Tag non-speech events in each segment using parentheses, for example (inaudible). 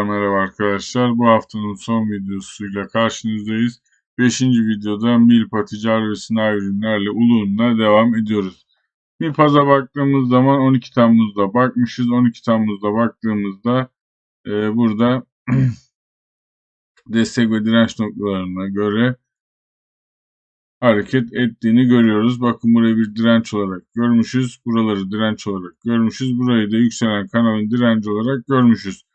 Tekrar merhaba arkadaşlar. Bu haftanın son videosuyla karşınızdayız. Beşinci videoda Milpa ticari ve sınai ürünlerle Uluğun'la devam ediyoruz. Milpaz'a baktığımız zaman 12 Temmuz'da bakmışız. 12 Temmuz'da baktığımızda e, burada (clears throat) destek ve direnç noktalarına göre hareket ettiğini görüyoruz. Bakın burayı bir direnç olarak görmüşüz. Buraları direnç olarak görmüşüz. Burayı da yükselen kanalın direnci olarak görmüşüz.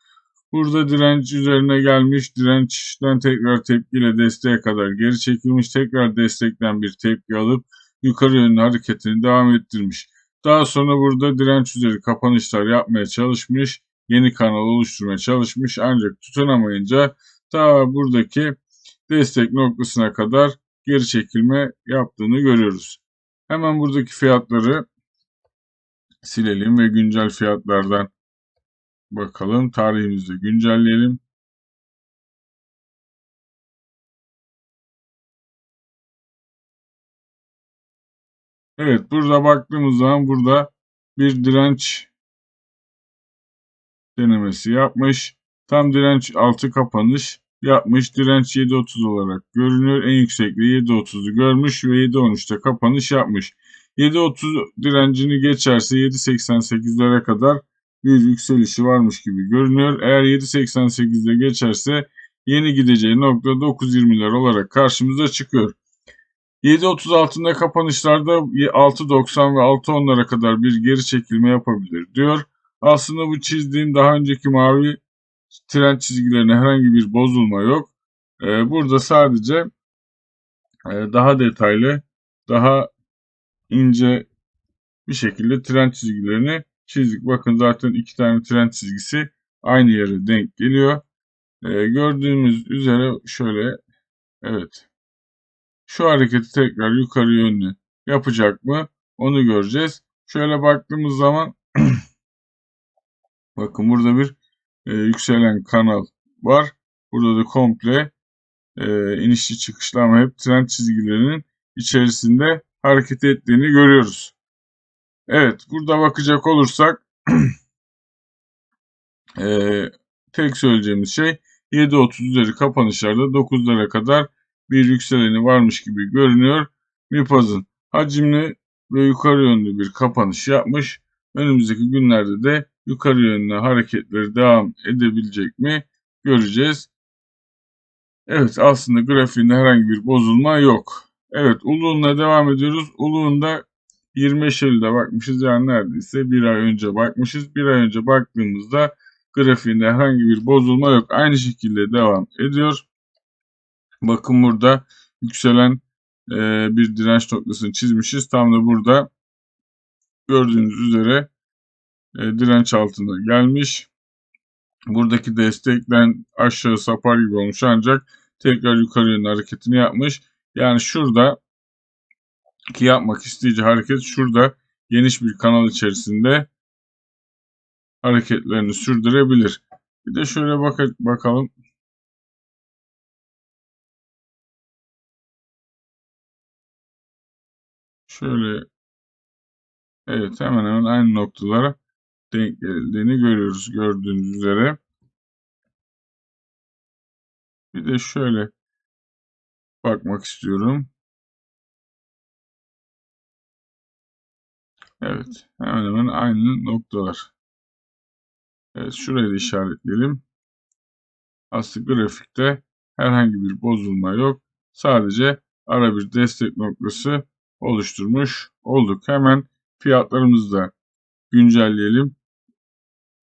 Burada direnç üzerine gelmiş. Dirençten tekrar tepkiyle desteğe kadar geri çekilmiş. Tekrar destekten bir tepki alıp yukarı yönlü hareketini devam ettirmiş. Daha sonra burada direnç üzeri kapanışlar yapmaya çalışmış. Yeni kanal oluşturmaya çalışmış. Ancak tutunamayınca ta buradaki destek noktasına kadar geri çekilme yaptığını görüyoruz. Hemen buradaki fiyatları silelim ve güncel fiyatlardan bakalım. Tarihimizde güncelleyelim. Evet burada baktığımız zaman burada bir direnç denemesi yapmış. Tam direnç altı kapanış yapmış. Direnç 7.30 olarak görünüyor. En yüksekliği 7.30'u görmüş ve 7.13'te kapanış yapmış. 7.30 direncini geçerse 7.88'lere kadar bir yükselişi varmış gibi görünüyor. Eğer 7.88'de geçerse yeni gideceği nokta 9.20'ler olarak karşımıza çıkıyor. 7.30 altında kapanışlarda 6.90 ve 6.10'lara kadar bir geri çekilme yapabilir diyor. Aslında bu çizdiğim daha önceki mavi trend çizgilerine herhangi bir bozulma yok. Ee, burada sadece e, daha detaylı, daha ince bir şekilde trend çizgilerini çizdik. Bakın zaten iki tane trend çizgisi aynı yere denk geliyor. Ee, gördüğümüz üzere şöyle evet şu hareketi tekrar yukarı yönlü yapacak mı onu göreceğiz. Şöyle baktığımız zaman (clears throat) bakın burada bir e, yükselen kanal var. Burada da komple e, inişli çıkışlı ama hep trend çizgilerinin içerisinde hareket ettiğini görüyoruz. Evet burada bakacak olursak (clears throat) e, tek söyleyeceğimiz şey 7.30 üzeri kapanışlarda 9'lara kadar bir yükseleni varmış gibi görünüyor. MIPAZ'ın hacimli ve yukarı yönlü bir kapanış yapmış. Önümüzdeki günlerde de yukarı yönlü hareketleri devam edebilecek mi göreceğiz. Evet aslında grafiğinde herhangi bir bozulma yok. Evet Uluğun'la devam ediyoruz. Uluğun'da 25 Eylül'de bakmışız yani neredeyse bir ay önce bakmışız. Bir ay önce baktığımızda grafiğinde herhangi bir bozulma yok. Aynı şekilde devam ediyor. Bakın burada yükselen e, bir direnç noktasını çizmişiz. Tam da burada gördüğünüz üzere e, direnç altına gelmiş. Buradaki destekten aşağı sapar gibi olmuş ancak tekrar yukarı yönlü hareketini yapmış. Yani şurada ki yapmak isteyeceği hareket şurada geniş bir kanal içerisinde hareketlerini sürdürebilir. Bir de şöyle bak bakalım. Şöyle evet hemen hemen aynı noktalara denk geldiğini görüyoruz gördüğünüz üzere. Bir de şöyle bakmak istiyorum. Evet hemen hemen aynı noktalar. Evet şurayı da işaretleyelim. Aslında grafikte herhangi bir bozulma yok. Sadece ara bir destek noktası oluşturmuş olduk. Hemen fiyatlarımızı da güncelleyelim.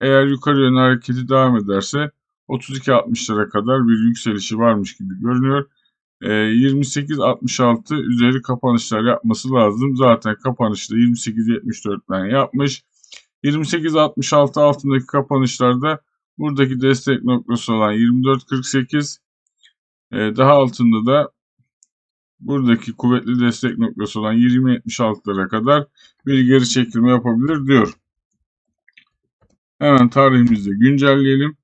Eğer yukarı yönlü hareketi devam ederse 32.60'lara kadar bir yükselişi varmış gibi görünüyor. E, 28.66 üzeri kapanışlar yapması lazım. Zaten kapanışta 28.74'ten yapmış. 28.66 altındaki kapanışlarda buradaki destek noktası olan 24.48 e, daha altında da buradaki kuvvetli destek noktası olan 20.76'lara kadar bir geri çekilme yapabilir diyor. Hemen tarihimizde güncelleyelim.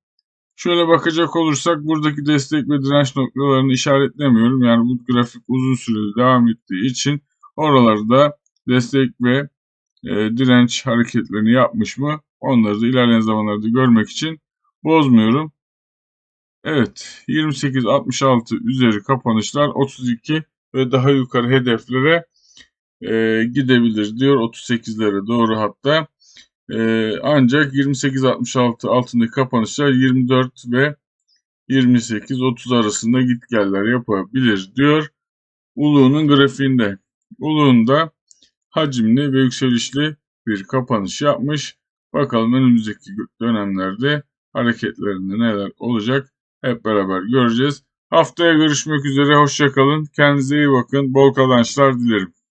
Şöyle bakacak olursak buradaki destek ve direnç noktalarını işaretlemiyorum. Yani bu grafik uzun süreli devam ettiği için oralarda destek ve e, direnç hareketlerini yapmış mı onları da ilerleyen zamanlarda görmek için bozmuyorum. Evet 28-66 üzeri kapanışlar 32 ve daha yukarı hedeflere e, gidebilir diyor 38'lere doğru hatta. E, ancak 28-66 altındaki kapanışlar 24 ve 28-30 arasında gitgeller yapabilir diyor. Uluğ'un grafiğinde. Uluğ'unda hacimli ve yükselişli bir kapanış yapmış. Bakalım önümüzdeki dönemlerde hareketlerinde neler olacak hep beraber göreceğiz. Haftaya görüşmek üzere. Hoşçakalın. Kendinize iyi bakın. Bol kazançlar dilerim.